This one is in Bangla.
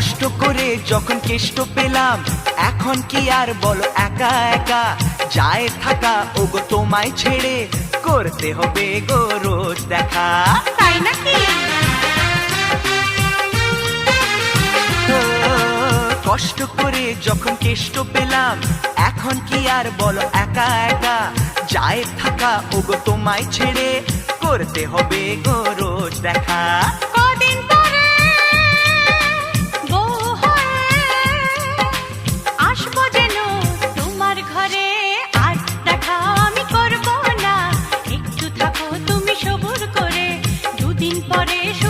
কষ্ট করে যখন কেষ্ট পেলাম এখন কি আর বলো একা একা? যায় থাকা ওগো তোমায় ছেড়ে করতে হবে গো রোজ দেখা। তাই নাকি? কষ্ট করে যখন কেষ্ট পেলাম এখন কি আর বলো একা একা? যায় থাকা ওগো তোমায় ছেড়ে করতে হবে গো রোজ দেখা। body. Who